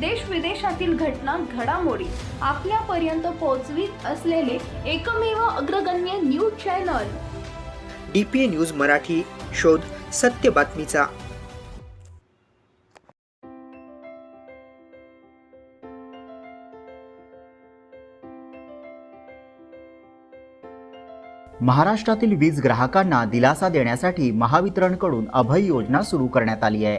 देश विदेशातील घटना घडामोडी आपल्यापर्यंत पोहोचवीत असलेले एकमेव अग्रगण्य news channel. D P A news Marathi शोध सत्य बातमीचा. महाराष्ट्रातील वीज ग्राहकांना दिलासा देण्यासाठी महावितरणकडून अभय योजना सुरू करण्यात आली आहे.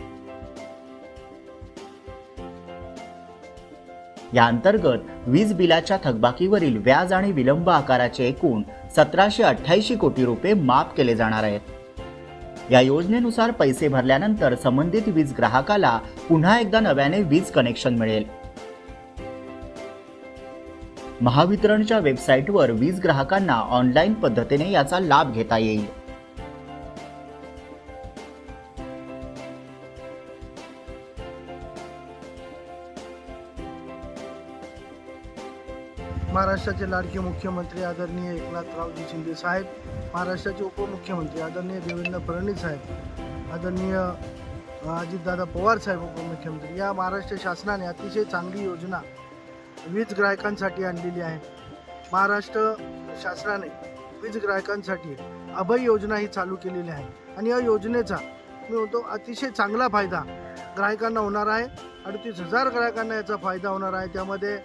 या अंतर्गत वीज बिलाच्या थकबाकीवरील व्याज आणि विलंब आकाराचे एकूण सतराशे अठ्ठ्याऐंशी कोटी रुपये माफ केले जाणार आहेत. या योजनेनुसार पैसे भरल्यानंतर संबंधित वीज ग्राहकाला पुन्हा एकदा नव्याने वीज कनेक्शन मिळेल. महावितरणच्या वेबसाईटवर वीज ग्राहकांना ऑनलाईन पद्धतीने याचा लाभ घेता येईल. महाराष्ट्राचे लाडके मुख्यमंत्री आदरणीय एकनाथरावजी शिंदे साहेब महाराष्ट्राचे उपमुख्यमंत्री आदरणीय देवेंद्र फडणवीस साहेब आदरणीय अजितदादा पवार साहेब उपमुख्यमंत्री या महाराष्ट्र शासनाने अतिशय चांगली योजना वीज ग्राहकांसाठी आणलेली आहे. महाराष्ट्र शासनाने वीज ग्राहकांसाठी अभय योजना ही चालू केलेली आहे आणि या योजनेचा मी म्हणतो अतिशय चांगला फायदा ग्राहकांना होणार आहे. अडतीस हजार ग्राहकांना याचा फायदा होणार आहे. त्यामध्ये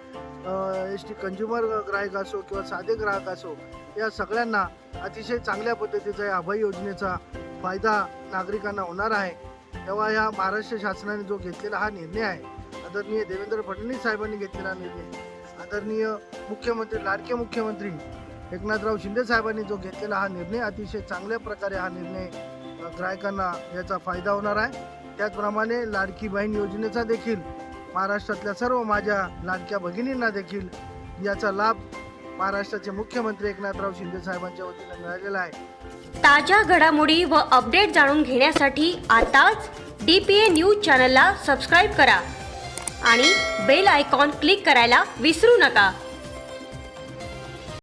एस टी कंझ्युमर ग्राहक असो किंवा साधे ग्राहक असो या सगळ्यांना अतिशय चांगल्या पद्धतीचा या अभय योजनेचा फायदा नागरिकांना होणार आहे. तेव्हा या महाराष्ट्र शासनाने जो घेतलेला हा निर्णय आहे आदरणीय देवेंद्र फडणवीस साहेबांनी घेतलेला निर्णय आदरणीय मुख्यमंत्री लाडके मुख्यमंत्री एकनाथराव शिंदे साहेबांनी जो घेतलेला हा निर्णय अतिशय चांगल्या प्रकारे हा निर्णय ग्राहकांना याचा फायदा होणार आहे. त्याचप्रमाणे लाडकी बहीण योजनेचा देखील महाराष्ट्रातल्या सर्व माझ्या लाडक्या भगिनींना देखील याचा लाभ महाराष्ट्राचे मुख्यमंत्री एकनाथराव शिंदे साहेबांच्या वतीने मिळालेला आहे. ताज्या घडामोडी व अपडेट जाणून घेण्यासाठी आताच डी पी ए न्यूज चॅनलला सबस्क्राईब करा आणि बेल आयकॉन क्लिक करायला विसरू नका.